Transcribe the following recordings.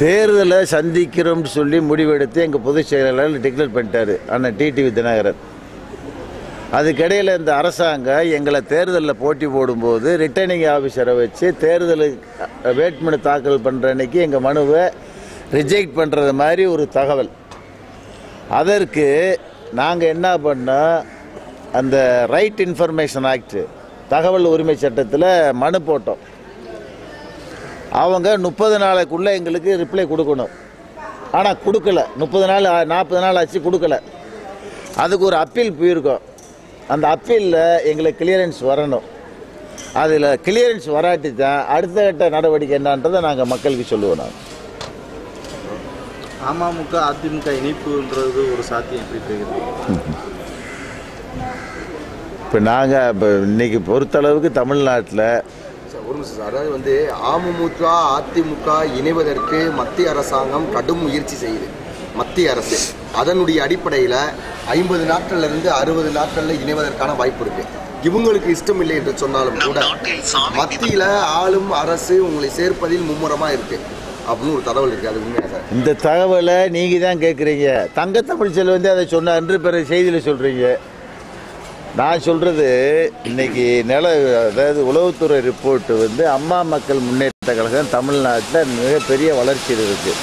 தேர்தலை சந்திக்கிறோம்னு சொல்லி முடிவெடுத்து எங்கள் பொதுச் செயலாளர் டிக்ளேர் பண்ணிட்டாரு அண்ணன் டிடிவி தினகரன். அதுக்கிடையில் இந்த அரசாங்கம் எங்களை தேர்தலில் போட்டி போடும்போது ரிட்டர்னிங் ஆஃபீஸரை வச்சு தேர்தலுக்கு வேட்புமனு தாக்கல் பண்ணுற அன்னைக்கு எங்கள் மனுவை ரிஜெக்ட் பண்ணுறது மாதிரி ஒரு தகவல். அதற்கு நாங்கள் என்ன பண்ணோம் அந்த ரைட் இன்ஃபர்மேஷன் ஆக்ட் தகவல் உரிமை சட்டத்தில் மனு போட்டோம். அவங்க முப்பது நாளைக்குள்ளே எங்களுக்கு ரிப்ளை கொடுக்கணும். ஆனால் கொடுக்கல. முப்பது நாள் நாற்பது நாள் ஆச்சு கொடுக்கல. அதுக்கு ஒரு அப்பீல் போயிருக்கோம். அந்த அப்பீலில் எங்களுக்கு கிளியரன்ஸ் வரணும். அதில் கிளியரன்ஸ் வராட்டி தான் அடுத்த கட்ட நடவடிக்கை என்னன்றதை நாங்கள் மக்களுக்கு சொல்லுவோம் நாங்கள் அமமுக அதிமுக இணைப்புன்றது ஒரு சாத்தியம் எப்படி இப்போ நாங்கள் இப்போ இன்னைக்கு பொறுத்தளவுக்கு தமிழ்நாட்டில் ஒரு நிமிஷம் சார். அதாவது வந்து அமமுக அதிமுக இணைவதற்கு மத்திய அரசாங்கம் கடும் முயற்சி செய்யுது. மத்திய அரசு. அதனுடைய அடிப்படையில் ஐம்பது நாட்கள்ல இருந்து அறுபது நாட்கள்ல இணைவதற்கான வாய்ப்பு இருக்கு. இவங்களுக்கு இஷ்டம் இல்லை என்று சொன்னாலும் கூட மத்தியில ஆளும் அரசு உங்களை சேர்ப்பதில் மும்முரமா இருக்கு. அப்படின்னு ஒரு தகவல் இருக்கு. அது உண்மையா சார்? இந்த தகவலை நீங்கள் தான் கேட்குறீங்க தங்க தமிழ்ச்செல்வன் வந்து அதை சொன்னார்ன்று பிற செய்தியில் சொல்கிறீங்க நான் சொல்கிறது இன்னைக்கு நில அதாவது உளவுத்துறை ரிப்போர்ட் வந்து அம்மா மக்கள் முன்னேற்ற கழகம் தமிழ்நாட்டில் மிகப்பெரிய வளர்ச்சியில் இருக்குது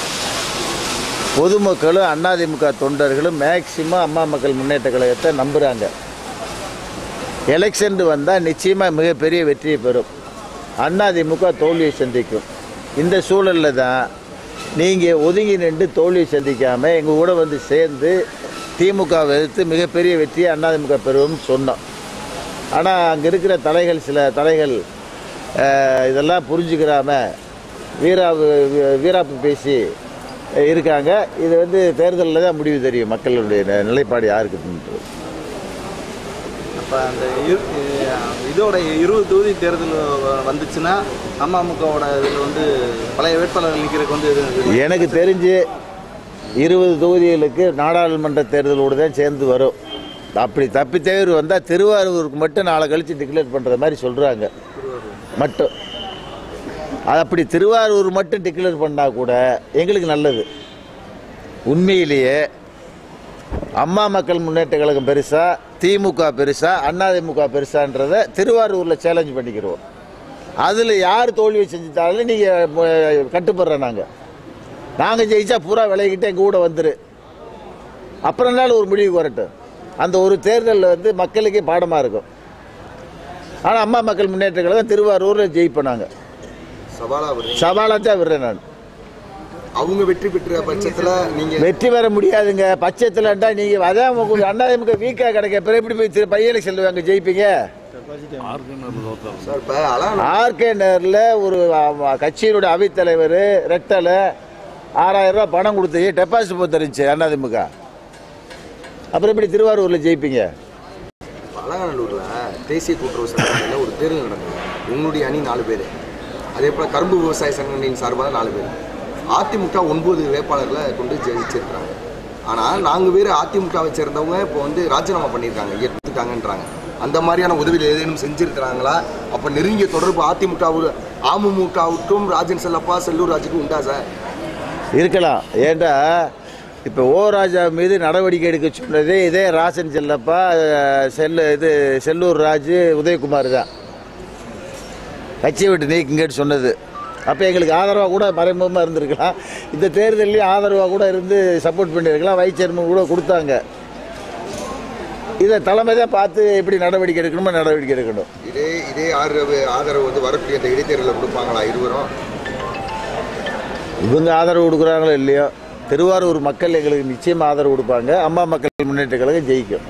பொதுமக்களும் அதிமுக தொண்டர்களும் மேக்சிமம் அம்மா மக்கள் முன்னேற்ற கழகத்தை நம்புகிறாங்க எலெக்ஷன் வந்தால் நிச்சயமாக மிகப்பெரிய வெற்றியை பெறும். அதிமுக தோல்வியை சந்திக்கும். இந்த சூழலில் தான் நீங்கள் ஒதுங்கி நின்று தோல்வியை சந்திக்காமல் எங்கள் கூட வந்து சேர்ந்து திமுகவை எதிர்த்து மிகப்பெரிய வெற்றியை அதிமுக பெறுவோம்னு சொன்னோம். ஆனால் அங்கே இருக்கிற தலைகள் சில தலைகள் இதெல்லாம் புரிஞ்சுக்கிறாம வீரா வீராப்பு பேசி இருக்காங்க. இது வந்து தேர்தலில் தான் முடிவு தெரியும் மக்களுடைய நிலைப்பாடு யாருக்குன்றது அப்போ அந்த இதோட இருபது தொகுதி தேர்தல் வந்துச்சுன்னா அமமுகவோட இதில் வந்து பழைய வேட்பாளர்கள் நிற்கிறதுக்கு வந்து எனக்கு தெரிஞ்சு இருபது தொகுதிகளுக்கு நாடாளுமன்ற தேர்தலோடு தான் சேர்ந்து வரும். அப்படி தப்பி தேர்வு வந்தால் திருவாரூருக்கு மட்டும் நாளை கழித்து டிக்ளேர் பண்ணுற மாதிரி சொல்கிறாங்க மட்டும். அது அப்படி திருவாரூர் மட்டும் டிக்ளேர் பண்ணால் கூட எங்களுக்கு நல்லது. உண்மையிலேயே அம்மா மக்கள் முன்னேற்ற கழகம் பெருசா திமுக பெருசா அதிமுக பெருசான்றதை திருவாரூரில் சேலஞ்ச் பண்ணிக்கிறோம். அதில் யார் தோல்வி செஞ்சுட்டாலும் நீங்கள் கட்டுப்படுற நாங்கள் நாங்கள் ஜெயிச்சா பூரா விலகிட்டு எங்கள் கூட வந்துரு. அப்புறம்னாலும் ஒரு முடிவுக்கு வரட்டும். அந்த ஒரு தேர்தலில் வந்து மக்களுக்கே பாடமாக இருக்கும். ஆனால் அம்மா மக்கள் முன்னேற்ற கழகம் திருவாரூரில் நாங்கள் வருது சவாலாக தான் விடுறேன் நான். அவங்க வெற்றி பெற்ற பட்சத்துல நீங்க வெற்றி பெற முடியாதுங்க. பட்சத்தில்ண்டா நீங்கள் அதான் உங்களுக்கு அண்ணாதிமுக வீக்காக கிடைக்க பிறகு எப்படி போய் திரு பையனை செல்வாங்க ஜெயிப்பீங்க? ஆர்கே நகரில் ஒரு கட்சியினுடைய அவைத்தலைவர் ரெட்டலை ஆறாயிரம் ரூபா பணம் கொடுத்து டெபாசிட் போட்டு தருச்சு அதிமுக அப்புறம் எப்படி திருவாரூரில் ஜெயிப்பீங்க? அலங்காநல்லூர்ல தேசிய கூட்டுறவு சங்கத்தில் ஒரு தேர்தல் நடந்தது. உங்களுடைய அணி நாலு பேர். அதே போல் கரும்பு விவசாய சங்கங்களின் சார்பாக நாலு பேர். அதிமுக ஒன்பது வேட்பாளர்களை கொண்டு ஜெயிச்சிருக்கிறாங்க. ஆனால் நான்கு பேர் அதிமுகவை சேர்ந்தவங்க இப்போ வந்து ராஜினாமா பண்ணியிருக்காங்க எடுத்துட்டாங்கன்றாங்க அந்த மாதிரியான உதவியில் ஏதேனும் செஞ்சுருக்கிறாங்களா? அப்போ நெருங்கிய தொடர்பு அதிமுக அமமுகவுக்கும் ராஜன் செல்லப்பா செல்லூர் ராஜுக்கும் உண்டா சார்? இருக்கலாம். ஏண்டா இப்போ ஓ ராஜா மீது நடவடிக்கை எடுக்க சொன்னது இதே ராசன் செல்லப்பா செல்லு இது செல்லூர் ராஜு உதயகுமார் தான். கட்சியை விட்டு நீக்குங்கன்னு சொன்னது. அப்போ எங்களுக்கு ஆதரவாக கூட மறைமுகமாக இருந்திருக்கலாம். இந்த தேர்தலையும் ஆதரவாக கூட இருந்து சப்போர்ட் பண்ணியிருக்கலாம் வைஸ் சேர்மன் கூட கொடுத்தாங்க. இதை தலைமை தான் பார்த்து எப்படி நடவடிக்கை எடுக்கணுமோ நடவடிக்கை எடுக்கணும். இதே இதே ஆதரவு ஆதரவு வந்து வரக்கூடிய இந்த இடைத்தேர்தலில் கொடுப்பாங்களா இருவரும்? இவங்க ஆதரவு கொடுக்குறாங்களோ இல்லையோ திருவாரூர் மக்கள் எங்களுக்கு நிச்சயமாக ஆதரவு கொடுப்பாங்க. அம்மா மக்கள் முன்னேற்ற கழகம் ஜெயிக்கும்.